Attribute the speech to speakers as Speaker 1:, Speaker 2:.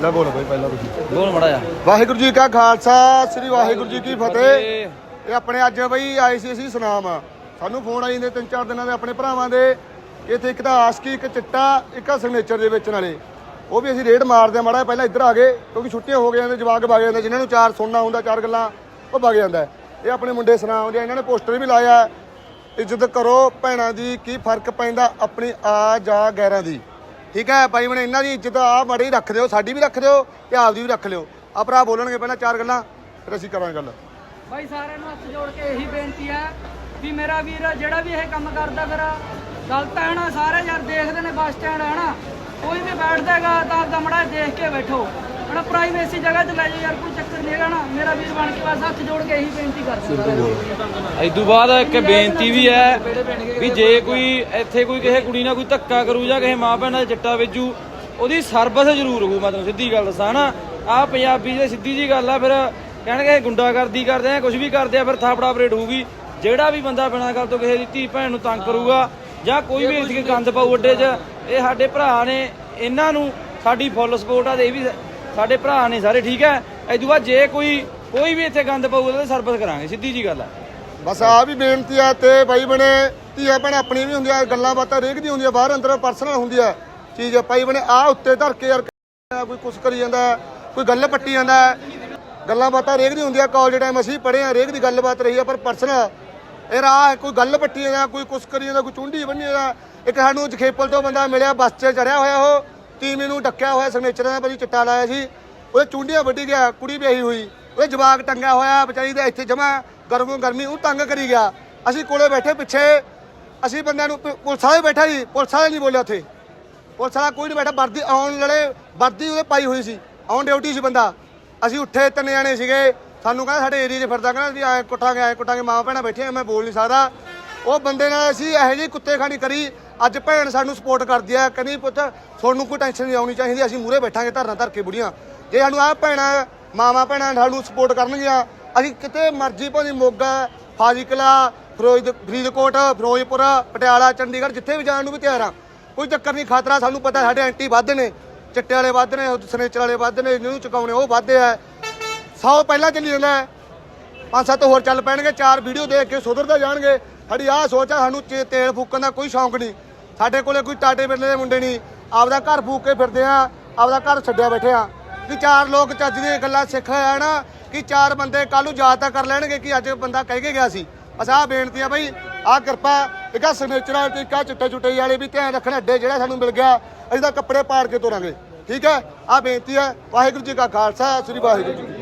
Speaker 1: ਲੈ ਬੋਲੋ ਬਈ ਪਹਿਲਾਂ ਤੁਸੀਂ।
Speaker 2: ਬੋਲ ਮੜਾ ਜਾ
Speaker 1: ਵਾਹਿਗੁਰੂ ਜੀ ਕਾ ਖਾਲਸਾ ਸ੍ਰੀ ਵਾਹਿਗੁਰੂ ਜੀ ਕੀ ਫਤਿਹ। ਇਹ ਆਪਣੇ ਅੱਜ ਬਈ ਆਏ ਸੀ ਅਸੀਂ ਸੁਨਾਮ। ਸਾਨੂੰ ਫੋਨ ਆਈ ਨੇ ਤਿੰਨ ਚਾਰ ਦਿਨਾਂ ਦੇ ਆਪਣੇ ਭਰਾਵਾਂ ਦੇ। ਕਿ ਇੱਥੇ ਇੱਕ ਤਾਂ ਆਸਕੀ ਇੱਕ ਚਿੱਟਾ ਇੱਕ ਸਿਗਨੇਚਰ ਦੇ ਵੇਚਣ ਵਾਲੇ ਉਹ ਵੀ ਅਸੀਂ ਰੇਡ ਮਾਰਦੇ ਆ ਮਾੜਾ ਪਹਿਲਾਂ ਇੱਧਰ ਆ ਗਏ ਕਿਉਂਕਿ ਛੁੱਟੀਆਂ ਹੋ ਗਈਆਂ ਨੇ ਜਵਾਕ ਵਗ ਜਾਂਦੇ ਜਿਨ੍ਹਾਂ ਨੂੰ ਚਾਰ ਸੁਣਨਾ ਹੁੰਦਾ ਚਾਰ ਗੱਲਾਂ ਉਹ ਵਗ ਜਾਂਦਾ। ਇਹ ਆਪਣੇ ਮੁੰਡੇ ਸੁਨਾਮ ਦੇ ਇਹਨਾਂ ਨੇ ਪੋਸਟਰ ਵੀ ਲਾਇਆ। ਇੱਜ਼ਤ ਕਰੋ ਭੈਣਾਂ ਦੀ ਕੀ ਫ਼ਰਕ ਪੈਂਦਾ ਆਪਣੀ ਆ ਜਾਂ ਗੈਰਾਂ ਦੀ। ਠੀਕ ਹੈ, ਭਾਈ ਬਣੇ, ਇਹਨਾਂ ਦੀ ਇੱਜ਼ਤ ਆ ਮਾੜੀ ਰੱਖ ਦਿਓ, ਸਾਡੀ ਵੀ ਰੱਖ ਦਿਓ ਤੇ ਆਪਦੀ ਵੀ ਰੱਖ ਲਿਓ। ਆ ਭਰਾ ਬੋਲਣਗੇ ਪਹਿਲਾਂ ਚਾਰ ਗੱਲਾਂ, ਫਿਰ ਅਸੀਂ ਕਰਾਂਗੇ ਗੱਲ।
Speaker 3: ਭਾਈ ਸਾਰਿਆਂ ਨੂੰ ਹੱਥ ਜੋੜ ਕੇ ਇਹੀ ਬੇਨਤੀ ਹੈ ਵੀ ਮੇਰਾ ਵੀਰ ਜਿਹੜਾ ਵੀ ਇਹ ਕੰਮ ਕਰਦਾ ਫਿਰ ਗਲਤ ਹੈ ਨਾ, ਸਾਰੇ ਯਾਰ ਦੇਖਦੇ ਨੇ ਬੱਸ ਸਟੈਂਡ, ਹੈ ਨਾ? ਕੋਈ ਵੀ ਬੈਠਦਾ ਹੈਗਾ ਤਾਂ ਆਪਦਾ ਦੇਖ ਕੇ ਬੈਠੋ। ਹਣਾ ਪ੍ਰਾਈਵੇਸੀ ਜਗ੍ਹਾ ਤੇ ਲੈ ਜਾਓ ਯਾਰ ਕੋਈ ਚੱਕਰ ਨਹੀਂ ਹੈਗਾ ਨਾ। ਮੇਰਾ ਵੀਰ ਬਣ ਕੇ ਬਸ ਹੱਥ ਜੋੜ ਕੇ ਇਹੀ ਬੇਨਤੀ ਕਰਦਾ
Speaker 2: ਇਸ ਤੋਂ ਬਾਅਦ ਇੱਕ ਬੇਨਤੀ ਵੀ ਹੈ ਵੀ ਜੇ ਕੋਈ ਇੱਥੇ ਕੋਈ ਕਿਸੇ ਕੁੜੀ ਨਾਲ ਕੋਈ ਧੱਕਾ ਕਰੂ ਜਾਂ ਕਿਸੇ ਮਾਂ ਭੈਣ ਨਾਲ ਚਿੱਟਾ ਵੇਚੂ ਉਹਦੀ ਸਰਵਿਸ ਜ਼ਰੂਰ ਹੋਊ ਮੈਂ ਤੁਹਾਨੂੰ ਸਿੱਧੀ ਗੱਲ ਦੱਸਾਂ ਨਾ। ਆ ਪੰਜਾਬੀ ਦੀ ਸਿੱਧੀ ਜੀ ਗੱਲ ਆ ਫਿਰ ਕਹਿਣਗੇ ਗੁੰਡਾਗਰਦੀ ਕਰਦੇ ਆ ਕੁਝ ਵੀ ਕਰਦੇ ਆ ਫਿਰ ਥਾਪੜਾ ਆਪਰੇਟ ਹੋਊਗੀ। ਜਿਹੜਾ ਵੀ ਬੰਦਾ ਬਿਨਾਂ ਗੱਲ ਤੋਂ ਕਿਸੇ ਦੀ ਧੀ ਭੈਣ ਨੂੰ ਤੰਗ ਕਰੂਗਾ ਜਾਂ ਕੋਈ ਵੀ ਇੱਥੇ ਗੰਦ ਪਾਊ ਅੱਡੇ 'ਚ ਇਹ ਸਾਡੇ ਭਰਾ ਨੇ ਇਹਨਾਂ ਨੂੰ ਸਾਡੀ ਫੁੱਲ ਸਪੋਰਟ ਆ ਤੇ ਇਹ ਵੀ ਸਾਡੇ ਭਰਾ ਨੇ ਸਾਰੇ ਠੀਕ ਹੈ। ਇਸ ਤੋਂ ਬਾਅਦ ਜੇ ਕੋਈ ਕੋਈ ਵੀ ਇੱਥੇ ਗੰਦ ਪਾਊਗਾ ਤਾਂ ਸਰਵਿਸ ਕਰਾਂਗੇ, ਸਿੱਧੀ ਜੀ ਗੱਲ ਆ
Speaker 1: ਬਸ ਆ ਵੀ ਬੇਨਤੀ ਆ ਤੇ ਬਾਈ ਬਣੇ, ਧੀਆ ਭੈਣ ਆਪਣੀ ਵੀ ਹੁੰਦੀਆਂ, ਗੱਲਾਂ ਬਾਤਾਂ ਰੇਕ ਦੀ ਹੁੰਦੀਆਂ, ਬਾਹਰ ਅੰਦਰ ਪਰਸਨਲ ਹੁੰਦੀ ਆ ਚੀਜ਼ ਭਾਈ ਬਣੇ ਆ ਉੱਤੇ ਧਰ ਕੇ ਯਾਰ, ਕੋਈ ਕੁਛ ਕਰੀ ਜਾਂਦਾ, ਕੋਈ ਗੱਲ ਪੱਟੀ ਜਾਂਦਾ। ਗੱਲਾਂ ਬਾਤਾਂ ਰੇਕ ਦੀ ਹੁੰਦੀਆਂ, ਕਾਲਜ ਟਾਈਮ ਅਸੀਂ ਪੜ੍ਹੇ ਆ ਰੇਕ ਦੀ ਗੱਲਬਾਤ ਰਹੀ ਆ, ਪਰ ਪਰਸਨਲ ਇਹ ਰਾਹ ਕੋਈ ਗੱਲ ਪੱਟੀ ਜਾਂਦਾ, ਕੋਈ ਕੁਛ ਕਰੀ ਜਾਂਦਾ, ਕੋਈ ਚੁੰਡੀ ਬੰਨੀ ਜਾਂਦਾ। ਇੱਕ ਸਾਨੂੰ ਜਖੇਪਲ ਤੋਂ ਬੰਦਾ ਮਿਲਿਆ, ਬੱਸ 'ਚ ਚੜਿਆ ਹੋਇਆ ਉਹ। ਟੀਮ ਨੂੰ ਡੱਕਿਆ ਹੋਇਆ ਸਿਗਨੇਚਰਾਂ ਦਾ ਭਾਜੀ ਚਿੱਟਾ ਲਾਇਆ ਸੀ। ਉਹਦੇ ਚੁੰਡੀਆਂ ਵੱਢੀ ਗਿਆ, ਕੁੜੀ ਵਿਆਹੀ ਹੋਈ। ਉਹਦੇ ਜਵਾਕ ਟੰਗਿਆ ਹੋਇਆ, ਵਿਚਾਰੀ ਦਾ ਇੱਥੇ ਜਮਾ ਗਰਮੋਂ ਗਰਮੀ, ਉਹ ਤੰਗ ਕਰੀ ਗਿਆ। ਅਸੀਂ ਕੋਲੇ ਬੈਠੇ ਪਿੱਛੇ, ਅਸੀਂ ਬੰਦਿਆਂ ਨੂੰ ਪ- ਪੁਲਿਸ ਵਾਲੇ ਬੈਠਾ ਜੀ, ਪੁਲਿਸ ਵਾਲੇ ਨਹੀਂ ਬੋਲਿਆ ਉੱਥੇ। ਪੁਲਿਸ ਵਾਲਾ ਕੋਈ ਨਹੀਂ ਬੈਠਾ, ਵਰਦੀ ਆਉਣ ਲੜੇ ਵਰਦੀ ਉਹਦੇ ਪਾਈ ਹੋਈ ਸੀ, ਆਉਣ ਡਿਊਟੀ ਸੀ ਬੰਦਾ। ਅਸੀਂ ਉੱਠੇ ਤਿੰਨ ਜਾਣੇ ਸੀਗੇ, ਸਾਨੂੰ ਕਹਿੰਦਾ ਸਾਡੇ ਏਰੀਆ 'ਚ ਫਿਰਦਾ, ਕਹਿੰਦਾ ਵੀ ਐ ਕੁੱਟਾਂਗੇ ਐ ਕੁੱਟਾਂਗੇ ਮਾਂ ਭੈਣਾਂ ਬੈਠੀਆਂ, ਮੈਂ ਬੋਲ ਨਹੀਂ ਸਕਦਾ। ਉਹ ਬੰਦੇ ਨਾਲ ਅਸੀਂ ਇਹੋ ਜਿਹੀ ਕੁੱਤੇ ਖਾਣੀ ਕਰੀ ਅੱਜ ਭੈਣ ਸਾਨੂੰ ਸਪੋਰਟ ਕਰਦੀ ਆ, ਕਹਿੰਦੀ ਪੁੱਤ ਤੁਹਾਨੂੰ ਕੋਈ ਟੈਨਸ਼ਨ ਨਹੀਂ ਆਉਣੀ ਚਾਹੀਦੀ, ਅਸੀਂ ਮੂਰੇ ਬੈਠਾਂਗੇ ਧਰਨਾ ਧਰ ਕੇ ਬੁੜੀਆਂ। ਜੇ ਸਾਨੂੰ ਆ ਭੈਣਾਂ, ਮਾਵਾਂ ਭੈਣਾਂ ਸਾਨੂੰ ਸਪੋਰਟ ਕਰਨਗੀਆਂ, ਅਸੀਂ ਕਿਤੇ ਮਰਜ਼ੀ ਭਾਵੇਂ ਮੋਗਾ, ਫਾਜ਼ਿਲਕਾ, ਫਿਰੋਜ਼ ਫਰੀਦਕੋਟ, ਫਿਰੋਜ਼ਪੁਰ, ਪਟਿਆਲਾ, ਚੰਡੀਗੜ੍ਹ ਜਿੱਥੇ ਵੀ ਜਾਣ ਨੂੰ ਵੀ ਤਿਆਰ ਆ। ਕੋਈ ਚੱਕਰ ਨਹੀਂ, ਖਤਰਾ ਸਾਨੂੰ ਪਤਾ, ਸਾਡੇ ਐਂਟੀ ਵੱਧ ਨੇ, ਚਿੱਟੇ ਵਾਲੇ ਵੱਧ ਨੇ ਸਨੇਚਰ ਵਾਲੇ ਵੱਧ ਨੇ, ਜਿਹਨੂੰ ਚੁਕਾਉਣੇ ਉਹ ਵੱਧਦੇ ਆ। 100 ਪਹਿਲਾਂ ਚੱਲੀ ਜਾਂਦਾ ਪੰਜ ਸੱਤ ਹੋਰ ਚੱਲ ਪੈਣਗੇ, ਚਾਰ ਵੀਡੀਓ ਦੇਖ ਕੇ ਸੁਧਰਦੇ ਜਾਣਗੇ। ਸਾਡੀ ਆਹ ਸੋਚ ਆ, ਸਾਨੂੰ ਚੇ- ਤੇਲ ਫੂਕਣ ਦਾ ਕੋਈ ਸ਼ੌਂਕ ਨਹੀਂ। ਸਾਡੇ ਕੋਲੇ ਕੋਈ ਟਾਟੇ ਬਿਰਲੇ ਦੇ ਮੁੰਡੇ ਨਹੀਂ। ਆਪਦਾ ਘਰ ਫੂਕ ਕੇ ਫਿਰਦੇ ਆ, ਆਪਦਾ ਘਰ ਛੱਡਿਆ ਬੈਠੇ ਆ। ਕਿ ਚਾਰ ਲੋਕ ਚੱਜ ਦੀਆਂ ਗੱਲਾਂ ਸਿੱਖ ਆ ਨਾ, ਕਿ ਚਾਰ ਬੰਦੇ ਕੱਲ ਨੂੰ ਯਾਦ ਤਾਂ ਕਰ ਲੈਣਗੇ ਕਿ ਅੱਜ ਬੰਦਾ ਕਹਿ ਕੇ ਗਿਆ ਸੀ। ਬਸ ਆਹ ਬੇਨਤੀ ਆ ਬਈ, ਆਹ ਕਿਰਪਾ, ਇੱਕ ਆ ਸਿਗਨੇਚਰਾਂ ਤੇ ਇੱਕ ਚਿੱਟੇ ਚੁੱਟੇ ਵਾਲੇ ਵੀ ਧਿਆਨ ਰੱਖਣਾ, ਅੱਡੇ ਜਿਹੜਾ ਸਾਨੂੰ ਮਿਲ ਗਿਆ, ਅਸੀਂ ਤਾਂ ਕੱਪੜੇ ਪਾੜ ਕੇ ਤੋਰਾਂਗੇ। ਠੀਕ ਹੈ? ਆਹ ਬੇਨਤੀ ਹੈ, ਵਾਹਿਗੁਰੂ ਜੀ ਕਾ ਖਾਲਸਾ, ਸ੍ਰੀ ਵਾਹਿਗੁਰੂ ਜੀ